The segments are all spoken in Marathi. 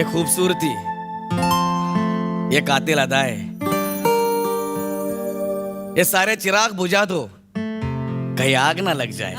ये खूबसूरती ये कातिल अदाए ये सारे चिराग बुझा दो. कहीं आग ना लग जाए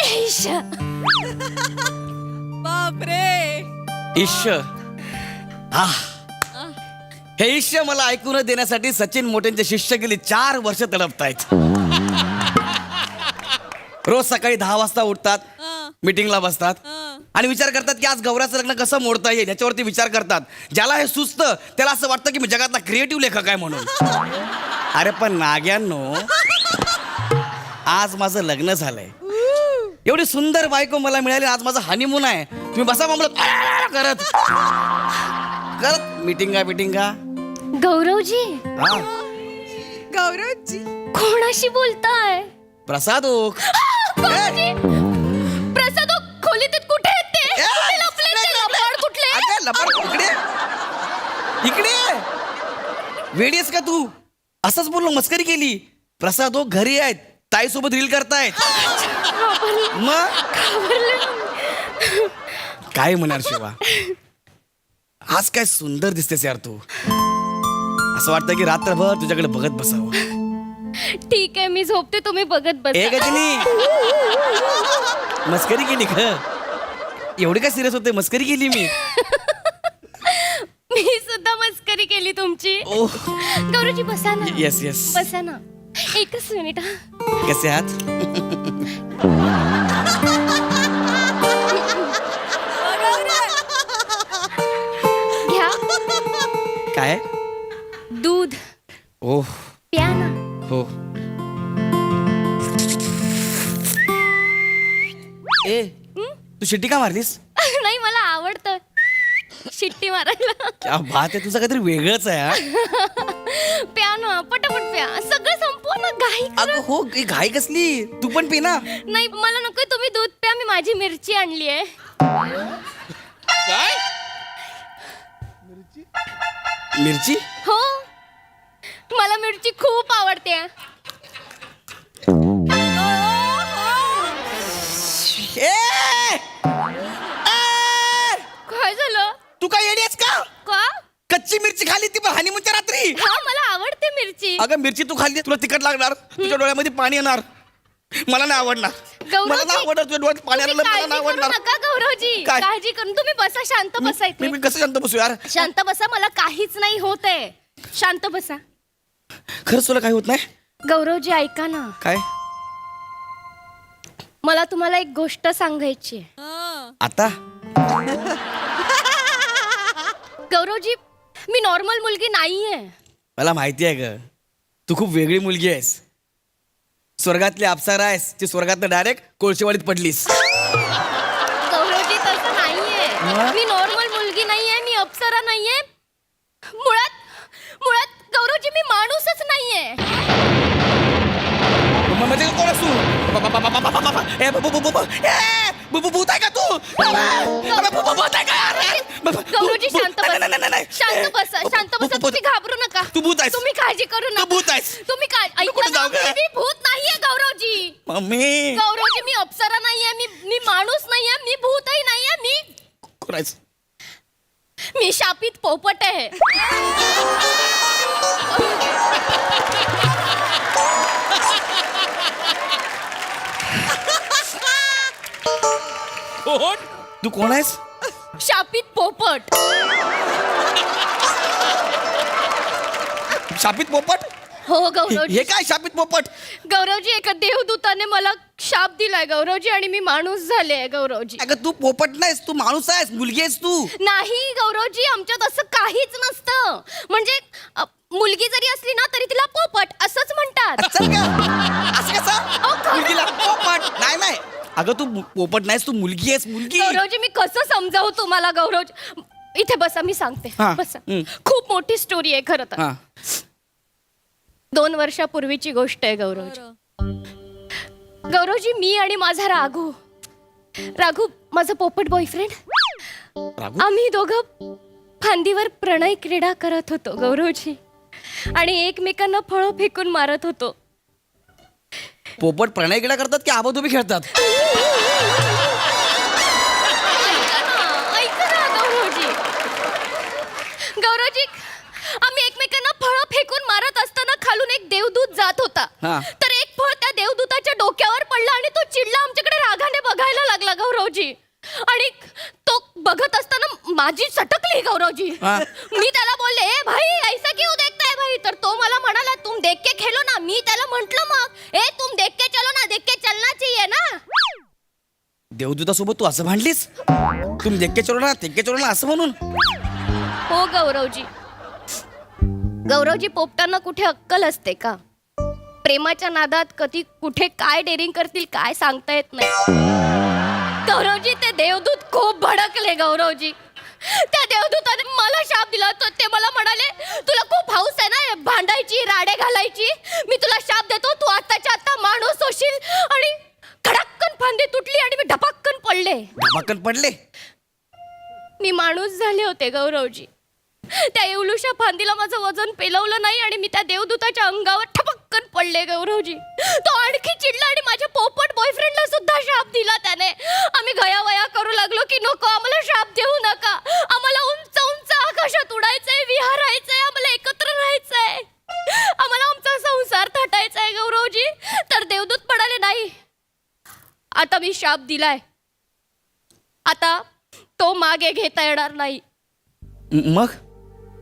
ऐश बापरे. ईश्य आह. हे ईश्य मला ऐकून देण्यासाठी सचिन मोठेंचे शिष्य गेली चार वर्ष तडपतायत. रोज सकाळी दहा वाजता उठतात मिटिंगला बसतात. आणि विचार करतात की आज गौऱ्याचं लग्न कसं मोडता येईल याच्यावरती विचार करतात. ज्याला हे सुचतं त्याला असं वाटतं की मी जगातला क्रिएटिव्ह लेखक आहे म्हणून. अरे पण नाग्यांनो आज माझं लग्न झालंय. एवढी सुंदर बायको मला मिळाली आज माझा हनीमून आहे. तुम्ही बसा म्हणलं करत. करत. मिटिंगा मिटिंगा गौरवजी. हा. गौरवजी. कोणाशी बोलताय? प्रसाद ओक. गौरवजी प्रसाद ओ, खोलीत आहेत, कुठे आहेत ते? ए, कुठे लपले ते लबाड कुठले? अगं, लबाड इकडे. इकडे. वेडीस का तू? असंच बोललो मस्करी केली. प्रसाद ओ घरी आहेत. ताई सोबत रील करतायत मग? काय म्हणाल शिवा? आज काय सुंदर दिसतेस यार तू. असं वाटतं की रात्रभर तुझ्याकडे बघत बसावं. ठीक आहे मी झोपते तुम्ही बघत ए बस गजनी! मस्करी केली ग एवढी काय सिरियस होते? मस्करी केली मी. मी सुद्धा मस्करी केली तुमची. ओह. गौरवजी बसा ना. येस येस बसा ना. एकच मिनिट हा. कसे आहात? घ्या. काय? दूध. ओह. प्या ना. हो. ए तू शिट्टी का मारलीस? नाही मला आवडतं. शिट्टी मारायला. क्या बात आहे तुझं काहीतरी वेगळंच आहे हा. प्या ना पटापट प्या सगळं संपव ना घाई. अगं हो ही घाई कसली? तू पण पी ना. नाही मला नकोय तुम्ही दूध प्या मी माझी मिरची आणली आहे. काय? मिरची? हो. मला मिरची खूप आवडते मिरची खाली ती पण हानिमूनच्या रात्री. हा मला आवडते मिरची. अगं मिरची तू खाल्ली तुला तिखट लागणार. तुझ्या डोळ्यामध्ये पाणी येणार. मला नाही आवडणार. गौरवजी, मला नाही आवडणार तुझ्या डोळ्यात पाणी तुम्ही आलं मला काळजी नाही करू आवडणार. नका गौरवजी. काय? काळजी करून तुम्ही बसा शांत बसा मी इथे मी कसं शांत बसू यार? शांत बसा मला काहीच नाही होत आहे. शांत बसा. खरंच तुला काही होत नाही? गौरवजी ऐका ना. काय? मला तुम्हाला एक गोष्ट सांगायची आहे. आता? गौरवजी मी नॉर्मल मुलगी नाहीये. मला माहिती आहे ग. तू खूप वेगळी मुलगी आहेस. स्वर्गातली अप्सरा आहेस ती स्वर्गात डायरेक्ट कोळशेवाडीत पडलीस. गौरवजी तसं नाहीये? मी नॉर्मल मुलगी नाहीये मी अप्सरा नाहीये. मुळात मुळात गौरवजी मी माणूसच नाहीये. म- म्हणजे कोण असू ब- ब- ब- ब- ब- ब- ब- ए, बु- बु- बु- बु- बु- ए, बु- बु- भूत का गौरवजी शांत नाही, बसा शांत बसा शांत भूत- बसा तुम्ही घाबरू नका तू भूत आहेस. तुम्ही काळजी करू तू नका भूत आहेस. तुम्ही काय ऐकलं ना, मी भूत नाहीये गौरवजी मम्मी गौरवजी मी अप्सरा नाहीये मी मी माणूस नाहीये मी भूतही नाहीये मी करायचं मी शापित पोपट आहे तू कोण आहेस? शापित पोपट. शापित पोपट? हो हे गौरवजी काय शापित पोपट? गौरवजी एका देवदूताने मला शाप दिलाय गौरवजी आणि मी माणूस झाले आहे गौरवजी. अगं तू पोपट नाहीस तू माणूस आहेस मुलगी आहेस तू. नाही गौरवजी आमच्यात असं काहीच नसतं. म्हणजे अ, मुलगी जरी असली ना तरी तिला पोपट असंच म्हणतात. चल का? असं अहो, कसं खरं. मुलगीला पोपट? नाही नाही. अगं तू मु- पोपट नाहीस तू मुलगी आहेस मुलगी. गौरवजी मी कसं समजावू तुम्हाला गौरवजी? इथे बसा मी सांगते. हा, बसा. हं. खूप मोठी स्टोरी आहे खरं तर. हा. दोन वर्षापूर्वीची गोष्ट आहे गौरवजी. गौरवजी मी आणि माझा राघू. राघू माझा पोपट बॉयफ्रेंड राघू? आम्ही दोघं फांदीवर प्रणय क्रीडा करत होतो गौरवजी. आणि एकमेकांना फळं फेकून मारत होतो. पोपट प्रणयकडे करतात की आबा तुम्ही खेळतात गौरवजी. आम्ही एकमेकांना फळं फेकून मारत असताना खालून एक देवदूत जात होता. तर एक फळ त्या देवदूताच्या डोक्यावर पडला आणि तो चिडला आमच्याकडे रागाने बघायला लागला गौरवजी. आणि तो बघत असता माझी सटकली गौरवजी. हा. मी त्याला बोलले "ए भाई ऐसा क्यों देखताय भाई? तर तो मला म्हणाला तुम देख के खेलो ना. मी त्याला म्हंटल मग ए तुम देख के चलो ना देख के चलना चाहिए ना. देवदूतासोबत तू असं भांडलीस? तुम्ही देक्के चलो ना तेक्के चलो ना असं म्हणून? हो गौरवजी. गौरवजी पोपटांना कुठे अक्कल असते का? प्रेमाच्या नादात कधी कुठे काय डेअरिंग करतील काय सांगता येत नाही. गौरवजी ते देवदूत खूप भडकले गौरवजी. त्या देवदूताने मला शाप दिला. तर ते मला म्हणाले तुला खूप हाऊस आहे ना भांडायची राडे घालायची. मी तुला शाप देतो तू आत्ताच्या आत्ता माणूस होशील आणि खडक्कन फांदी तुटली आणि मी ढपाक्कन पडले. धमाकन पडले? मी माणूस झाले होते गौरवजी. त्या येवलूशा फांदीला माझं वजन पेलवलं नाही आणि मी त्या देवदूताच्या अंगावर ठपक्कन पडले गौरवजी तो आणखी चिडला आणि माझ्या पोपट बॉयफ्रेंडला सुद्धा शाप दिला त्याने. आम्ही गयावया करू लागलो की नको आम्हाला शाप देऊ नका. आम्हाला उंच उंच आकाशात उडायचंय विहारायचंय आम्हाला एकत्र राहायचंय. आम्हाला आमचा संसार थाटायचा आहे गौरवजी तर देवदूत म्हणाले नाही. आता मी शाप दिलाय. आता तो मागे घेता येणार नाही. मग?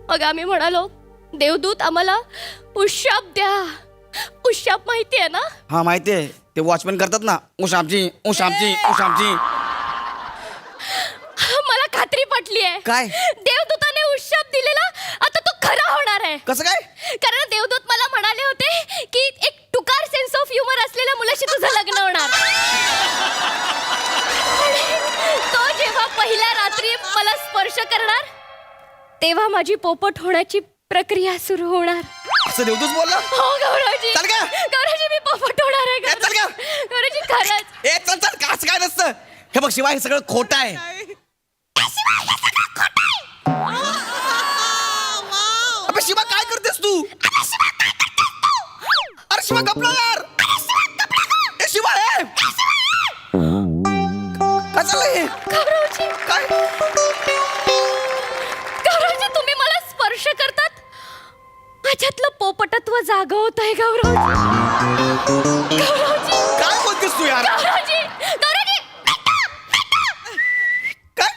मग आम्ही म्हणालो देवदूत आम्हाला उशाप द्या. उशाप माहिती आहे ना? हा माहिती आहे. ते वॉचमॅन करतात ना. श्यामची ओ श्यामची मला खात्री पटली आहे. काय? देवदूताने उशाप दिलेला आता तो खरा होणार आहे. कसं काय? कारण देवदूत मला म्हणाले होते की एक टुकार सेन्स ऑफ ह्युमर असलेल्या मुलाशी तुझं लग्न होणार. तो जेव्हा पहिल्या रात्री मला स्पर्श करणार तेव्हा माझी पोपट होण्याची प्रक्रिया सुरू होणार. असं देवदूत बोलला? हो गौरवजी चल का? गौरवजी मी पोपट होणार आहे ए, चल का? गौरव- गौरवजी खरंच. ए चल चल काच काय नसतं? हे बघ शिवाय हे सगळं खोटं आहे. अबे शिवा काय करतेस तू? अरे शिवा गपला यार. पोपटत्व जागवत आहे गौरवजी. गौरवजी. काय बोलतेस तू यार? गौरवजी गौरवजी काय?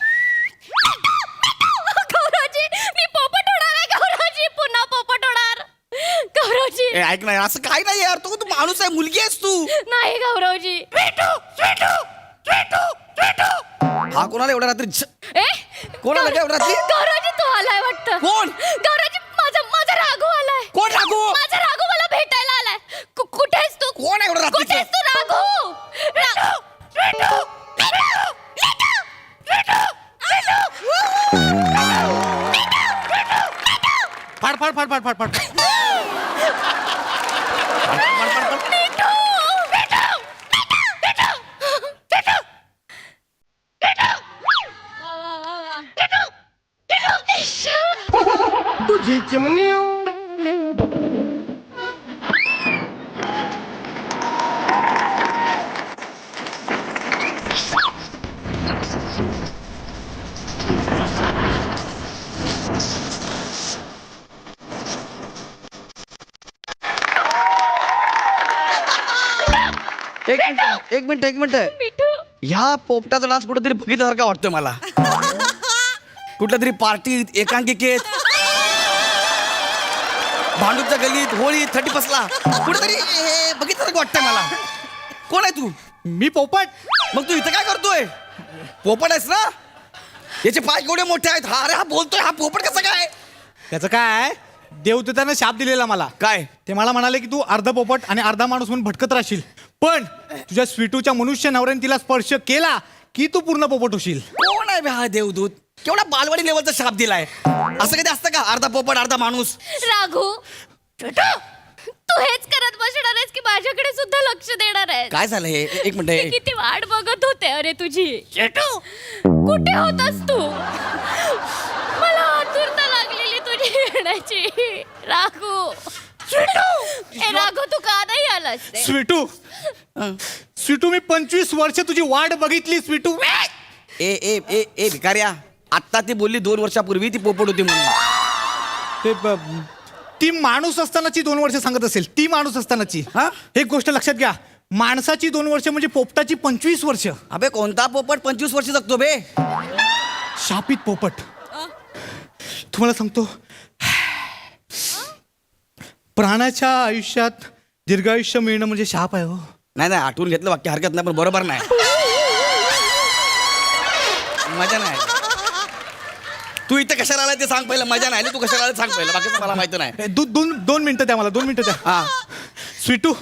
गौरवजी मी पोपट होणार आहे गौरवजी. पुन्हा पोपट होणार. गौरवजी. ए ऐक ना असं काय नाही यार. तू तू माणूस आहे मुलगी आहेस तू. नाही गौरवजी. हा कोणाला एवढ्या रात्री झ- ए? कोण आलं काय एवढ्या रात्री? फाड फाड फाड फाड फाड फाड एक मिनिट एक मिनिट. एक मिनिट. मिठू ह्या पोपटाचा डान्स कुठेतरी बघितल्यासारखा वाटतोय मला. कुठल्या तरी पार्टीत एकांकिकेत. भांडूपच्या गलीत होळी थर्टी फसला कुठेतरी हे बघितल्यासारखं वाटतंय मला. कोण आहे तू? मी पोपट? मग तू इथं काय करतोय? पोपट आहेस ना? याचे पाय केवढे मोठे आहेत. हा अरे हा बोलतोय. हा पोपट कसं काय? त्याचं काय? देवदूतानं शाप दिलेला मला. काय? ते मला म्हणाले की तू अर्धा पोपट आणि अर्धा माणूस म्हणून भटकत राहशील. पण तुझ्या स्वीटूच्या मनुष्य नवऱ्याने तिला स्पर्श केला की तू पूर्ण पोपट होशील. कोण आहे बे हा देवदूत? केवढा बालवाडी लेवलचा शाप दिलाय. असं कधी असतं का? अर्धा पोपट अर्धा माणूस. राघू तू हेच करत बसणार आहेस की माझ्याकडे सुद्धा लक्ष देणार आहे काय झालं हे? एक मिनिट मी हे. किती वाट बघत होते अरे तुझी. कुठे होतास तू? मला आतुरता लागलेली तुझी येण्याची. राघू. ए राघू तू का नाही आलास रे? स्वीटू. स्वीटू मी पंचवीस वर्ष तुझी वाट बघितली स्वीटू. ए! ए ए ए भिकाऱ्या आत्ता ती बोलली दोन वर्षापूर्वी ती पोपट होती म्हणून. ते ब- ती माणूस असतानाची दोन वर्ष सांगत असेल. ती माणूस असतानाची. हा? एक गोष्ट लक्षात घ्या. माणसाची दोन वर्ष म्हणजे पोपटाची पंचवीस वर्ष. अबे कोणता पोपट पंचवीस वर्ष जगतो बे? शापित पोपट. तुम्हाला सांगतो प्राण्याच्या आयुष्यात दीर्घायुष्य मिळणं म्हणजे शाप आहे हो. नाही नाही आठवून घेतलं वाक्य हरकत नाही पण बरोबर नाही. मजा नाही तू इथे कशाला आलाय ते सांग पहिलं मजा नाही आली तू कशाला आलाय सांग पहिलं बाकीचं मला माहिती नाही. ए, दो, दोन दोन मिनिटं द्या मला दोन मिनिटं द्या. हा. स्वीटू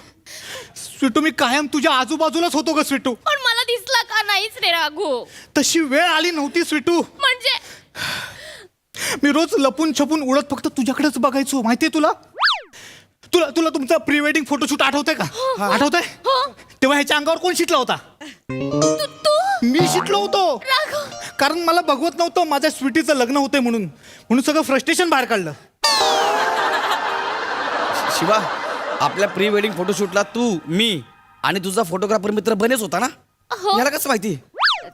स्वीटू मी कायम तुझ्या आजूबाजूलाच होतो ग स्वीटू. पण मला दिसला का नाहीच रे राघू? तशी वेळ आली नव्हती स्वीटू. म्हणजे? मी रोज लपून छपून उडत फक्त तुझ्याकडेच बघायचो माहितीये तुला? तुला तुला तुमचा प्री वेडिंग फोटोशूट आठवतंय का? आठवतंय? हो. तेव्हा ह्याच्या अंगावर कोण शिटला होता? तू तू? मी शिटलो होतो. कारण मला बघवत नव्हतं माझ्या स्वीटीचं लग्न होतंय म्हणून. म्हणून सगळं फ्रस्ट्रेशन बाहेर काढलं. शिवा आपल्या प्री वेडिंग फोटोशूटला तू मी आणि तुझा फोटोग्राफर मित्र बनेच होता ना? हो. याला कसं माहिती?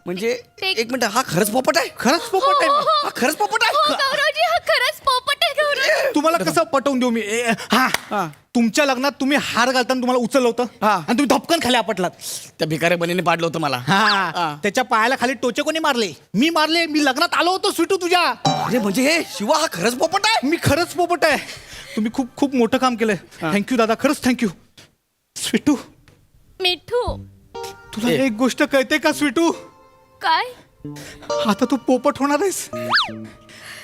म्हणजे एक मिनिट हा खरंच पोपट आहे? खरंच पोपट आहे? हा खरंच पोपट हो आहे गौरवजी हा खरंच पोपट आहे गौरव. तुम्हाला कसं पटवून देऊ मी? ए, हा. हा. तुमच्या लग्नात तुम्ही हार घालताना तुम्हाला उचललं होतं? हा. आणि तुम्ही धपकन खाली आपटलात? त्या भिकाऱ्या बनीने पाडलं होतं मला. हा. हा. त्याच्या पायाला खाली टोचे कोणी मारले? मी मारले मी लग्नात आलो होतो स्वीटू तुझ्या. अरे म्हणजे हे शिवा हा खरंच पोपट आहे? मी खरंच पोपट आहे. तुम्ही खूप खूप मोठं काम केलंय. थँक्यू दादा. खरंच थँक्यू स्वीटू. मिठू. तुला ए. एक गोष्ट कळते का स्वीटू? काय? आता तू पोपट होणार आहेस.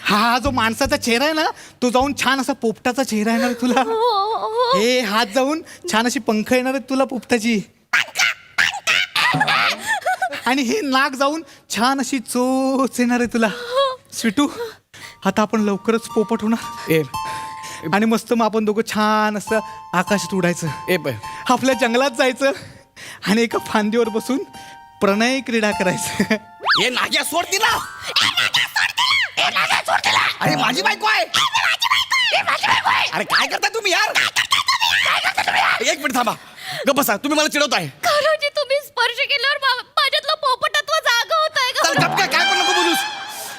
हा जो माणसाचा चेहरा आहे ना तो जाऊन छान असा पोपटाचा चेहरा येणार आहे तुला. हो हो हे. हात जाऊन छान अशी पंख येणार आहेत तुला पोपटाची. आणि हे नाक जाऊन छान अशी चोच येणार आहे तुला. स्वीटू आता आपण लवकरच पोपट होणार. ए आणि मस्त मग आपण दोघं छान असं आकाशात उडायचं. ए प आपल्या जंगलात जायचं. आणि एका फांदीवर बसून प्रणय क्रीडा करायचं. हे नाग्या सोड तिला. अरे माझी बायको आहे. अरे काय करताय तुम्ही यार? एक मिनिट थांबा. गप्प बसा. तुम्ही मला चिडवताय. गौरवजी तुम्ही स्पर्श केल्यावर मा- माझ्यातलं पोपटत्व जाग होत आहे चल गप काय काय पण नको बोलूस.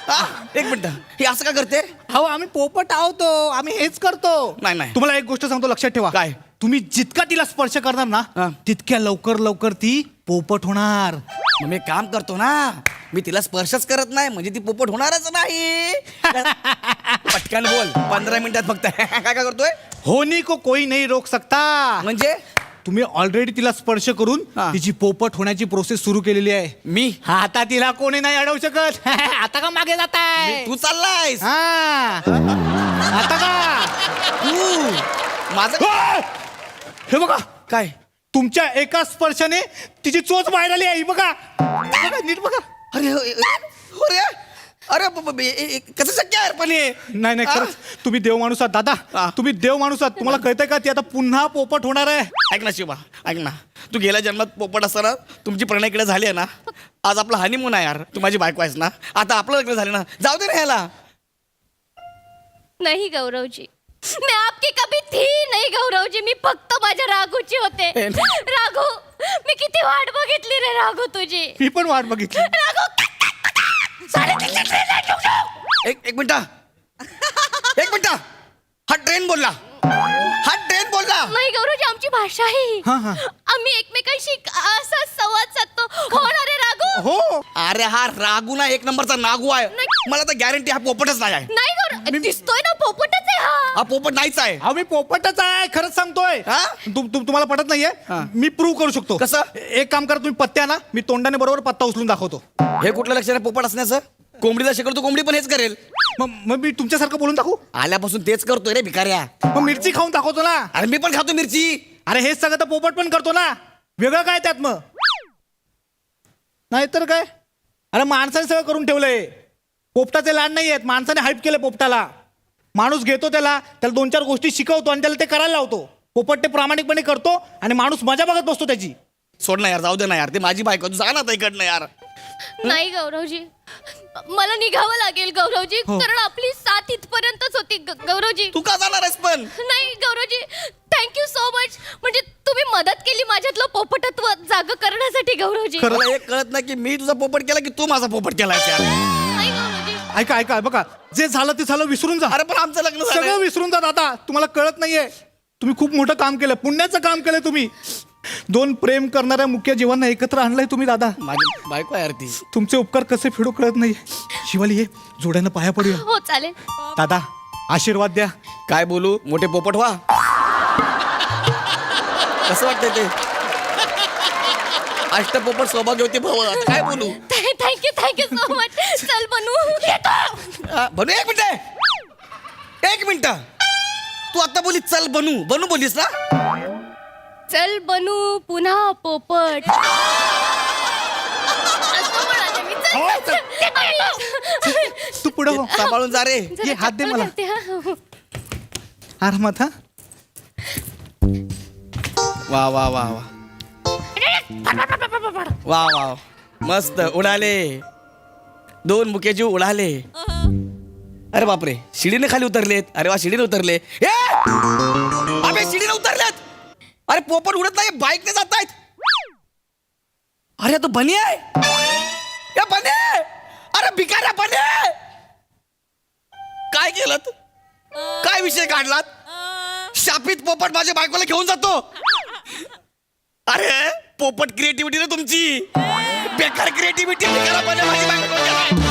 हा, एक मिनिट. हे असं का करते? अहो आम्ही पोपट आहोत. आम्ही हेच करतो. नाही, नाही. तुम्हाला एक गोष्ट सांगतो. लक्षात ठेवा. काय? तुम्ही जितका तिला स्पर्श करणार हा. ना तितक्या लवकर लवकर ती पोपट होणार. मग मी काम करतो ना मी तिला स्पर्शच करत नाही म्हणजे ती पोपट होणारच नाही. पटकन बोल पंधरा मिनिटात फक्त. काय काय करतोय? होनी को कोई नाही रोक सकता. म्हणजे? तुम्ही ऑलरेडी तिला स्पर्श करून हा. तिची पोपट होण्याची प्रोसेस सुरू केलेली आहे. मी? हा, आता तिला कोणी नाही अडवू शकत. आता का मागे जात आहे तू चाललायस. आता का? तू माझं! हे बघा काय? तुमच्या एका स्पर्शाने तिची चोच बाहेर आली आहे ही बघा. बघा, नीट बघा. अरे अरे ब- ब- ए- ए- कसं शक्य आहे पण हे? नाही नाही? खरंच तुम्ही देव माणूस आहात. दादा. तुम्ही देव माणूस आहात. तुम्हाला कळतंय का ती आता पुन्हा पोपट होणार आहे? ऐक ना शिवा ऐक ना. तू गेल्या जन्मात पोपट असताना तुमची प्रणयकडे झाली आहे ना? आज आपला हनीमून आहे यार. तू माझी बायको आहेस ना? आता आपलं लग्न झालं ना? जाऊ दे ना ह्याला. नाही गौरवजी. मी आपकी कभी थी नाही गौरवजी मी फक्त माझ्या राघूची होते। ए, राघू मी किती वाट बघितली रे राघू तुझी। मी पण वाट बघितली. राघू एक एक मिनिटा. एक मिनिटा. हा ट्रेन बोलला. हा ट्रेन बोलला. नाही गौरवजी आमची भाषा आहे. हा, हा. आम्ही एकमेकांशी असा संवाद साधतो. हो ना रे राघू हो. अरे हा रागू ना एक नंबरचा नागू आहे. नाही. मला तर गॅरंटी हा पोपटच नाही आहे. नाही गौरव दिसतोय ना पोपटच आहे हा. हा पोपट नाहीच आहे. अहो मी पोपटच आहे खरंच सांगतोय. हा? तुम- तुम- तुम्हाला पटत नाहीये? हा. मी प्रूव्ह करू शकतो. कसं? एक काम करा तुम्ही पत्त्या ना मी तोंडाने बरोबर पत्ता उचलून दाखवतो. हे कुठलं लक्षण आहे पोपट असण्याचं? कोंबडीला शिकवतो तो कोंबडी पण हेच करेल. मग मग मी तुमच्यासारखं बोलून दाखवू? आल्यापासून तेच करतोय रे भिकाऱ्या. मग मिरची खाऊन दाखवतो ना. अरे मी पण खातो मिरची. अरे हेच सगळं तर पोपट पण करतो ना. वेगळं काय त्यात मग? नाहीतर काय? अरे माणसाने सगळं करून ठेवलंय. पोपटाचे लाड नाही आहेत माणसाने हाईप केलं पोपटाला. माणूस घेतो त्याला त्याला दोन चार गोष्टी शिकवतो आणि त्याला ते करायला लावतो. पोपट ते प्रामाणिकपणे करतो आणि माणूस मजा बघत बसतो त्याची. सोड ना यार जाऊ दे ना यार ते माझी बायको तू जा ना आता इकडनं यार. नाही गौरवजी मला निघावं लागेल गौरवजी हो. कारण आपली साथ इथपर्यंतच होती ग- गौरवजी. तू का जाणार आहेस पण? नाही गौरवजी थँक्यू सो मच म्हणजे तुम्ही मदत केली माझ्यातलं पोपटत्व जाग करण्यासाठी गौरवजी. खरं. मला कळत नाही की मी तुझा पोपट केला की तू माझा पोपट केलायस यार. ऐका ऐका बघा. जे झालं ते झालं विसरून जा. अरे पण आमचं लग्न सगळं झालं विसरून जा दादा. तुम्हाला कळत नाहीये. तुम्ही खूप मोठं काम केलं. पुण्याचं काम केलं तुम्ही. दोन प्रेम करणाऱ्या मुख्य जीवांना एकत्र आणलंय तुम्ही दादा. माझी बायको आहे यार ती तुमचे उपकार कसे फेडू कळत नाही शिवाली ये. जोड्यानं पाया पडूया. हो चालेल. दादा आशीर्वाद द्या. काय बोलू? मोठे पोपट व्हा. कसं वाटतंय ते? अष्टपोपट सौभाग्य होते भाऊ आता काय बोलू? थँक्यू थँक्यू सो मच चल बनू. हा, बनू एक मिनिट. एक मिनिट. तू आता बोली चल बनू. बनू बोलीस ना? चल बनू पुन्हा पोपट. असं म्हणाले मी. चल, हो, चल. तू पुढं हो सांभाळून जा रे. ये, हात दे मला. घालते, हा. हो. आरामात हा? वा वा वा वा वा वा. मस्त उडाले. दोन मुकेजी उडाले. अरे बापरे शिडीने खाली उतरलेत. अरे वा शिडीने उतरले. ए! अबे शिडीने उतरलेत. अरे पोपट उडत नाही बाईकने जात आहेत अरे तो बनी आहे. या बने अरे भिकाऱ्या बने काय केलं काय विषय काढलात? शापित पोपट माझ्या बायकोला घेऊन जातो. अरे पोपट क्रिएटिव्हिटी ना तुमची. बेकार क्रिएटिव्हिटी माझी बायको